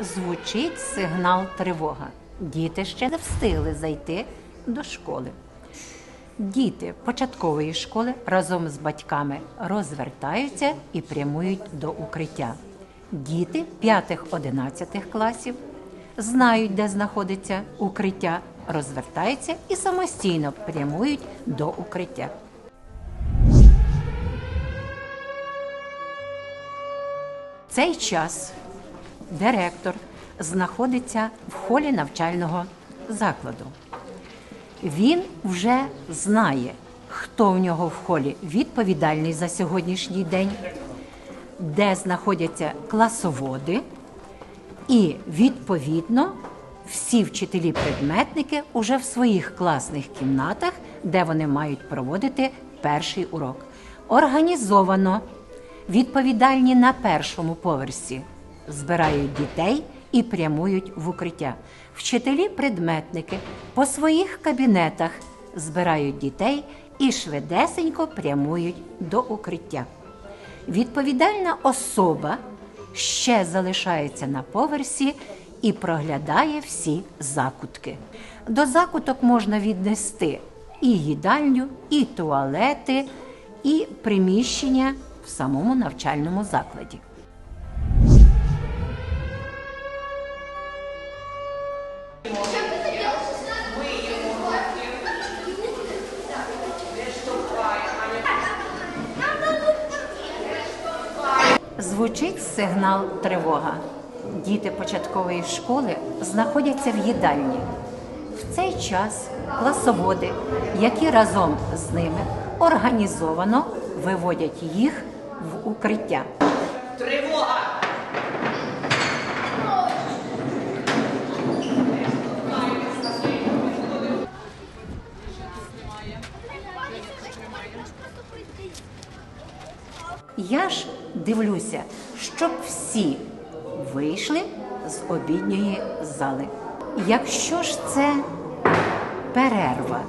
звучить сигнал тривога. Діти ще не встигли зайти до школи. Діти початкової школи разом з батьками розвертаються і прямують до укриття. Діти 5-11 класів знають, де знаходиться укриття, розвертаються і самостійно прямують до укриття. Цей час директор знаходиться в холі навчального закладу. Він вже знає, хто в нього в холі відповідальний за сьогоднішній день, де знаходяться класоводи, і відповідно всі вчителі-предметники уже в своїх класних кімнатах, де вони мають проводити перший урок. Організовано відповідальні на першому поверсі збирають дітей і прямують в укриття. Вчителі-предметники по своїх кабінетах збирають дітей і швидесенько прямують до укриття. Відповідальна особа ще залишається на поверсі і проглядає всі закутки. До закуток можна віднести і їдальню, і туалети, і приміщення в самому навчальному закладі. Звучить сигнал тривога. Діти початкової школи знаходяться в їдальні. В цей час класоводи, які разом з ними організовано виводять їх в укриття. Тривога! Я ж дивлюся, щоб всі вийшли з обідньої зали. Якщо ж це перерва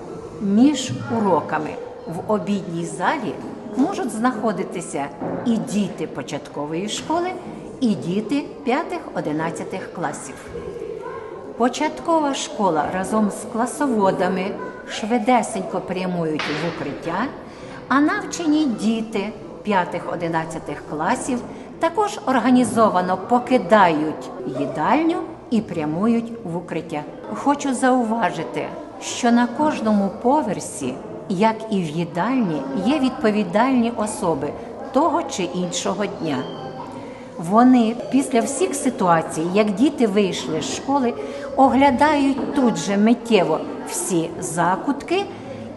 між уроками в обідній залі, можуть знаходитися і діти початкової школи, і діти 5-11 класів. Початкова школа разом з класоводами швидесенько прямують в укриття, а навчені діти 5-11 класів також організовано покидають їдальню і прямують в укриття. Хочу зауважити, що на кожному поверсі, як і в їдальні, є відповідальні особи того чи іншого дня. Вони після всіх ситуацій, як діти вийшли з школи, оглядають тут же миттєво всі закутки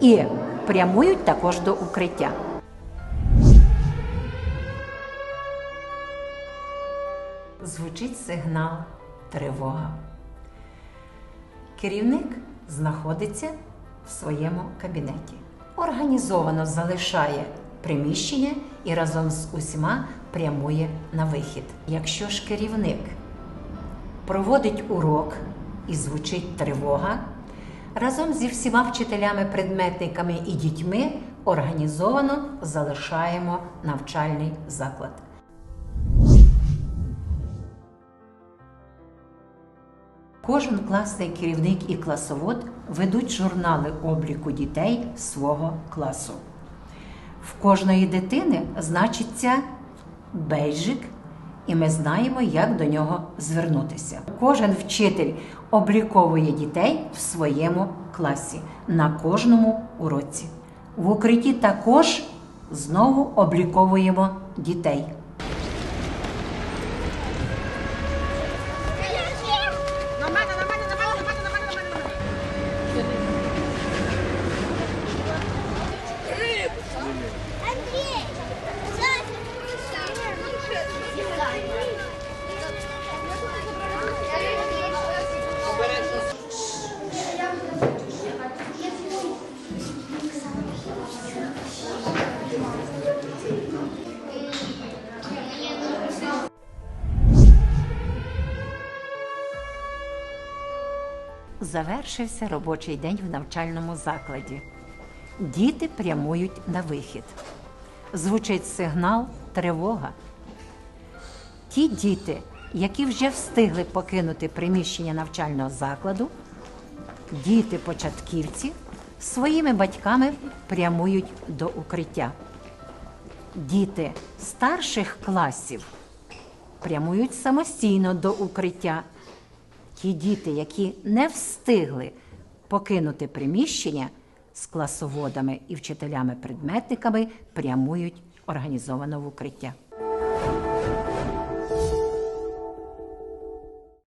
і прямують також до укриття. Звучить сигнал тривога. Керівник знаходиться в своєму кабінеті. Організовано залишає приміщення і разом з усіма прямує на вихід. Якщо ж керівник проводить урок і звучить тривога, разом зі всіма вчителями, предметниками і дітьми організовано залишаємо навчальний заклад. Кожен класний керівник і класовод ведуть журнали обліку дітей свого класу. В кожної дитини значиться бейджик, і ми знаємо, як до нього звернутися. Кожен вчитель обліковує дітей в своєму класі на кожному уроці. В укритті також знову обліковуємо дітей. Завершився робочий день в навчальному закладі. Діти прямують на вихід. Звучить сигнал тривога. Ті діти, які вже встигли покинути приміщення навчального закладу, діти початківці своїми батьками прямують до укриття. Діти старших класів прямують самостійно до укриття. Ті діти, які не встигли покинути приміщення з класоводами і вчителями-предметниками, прямують організовано в укриття.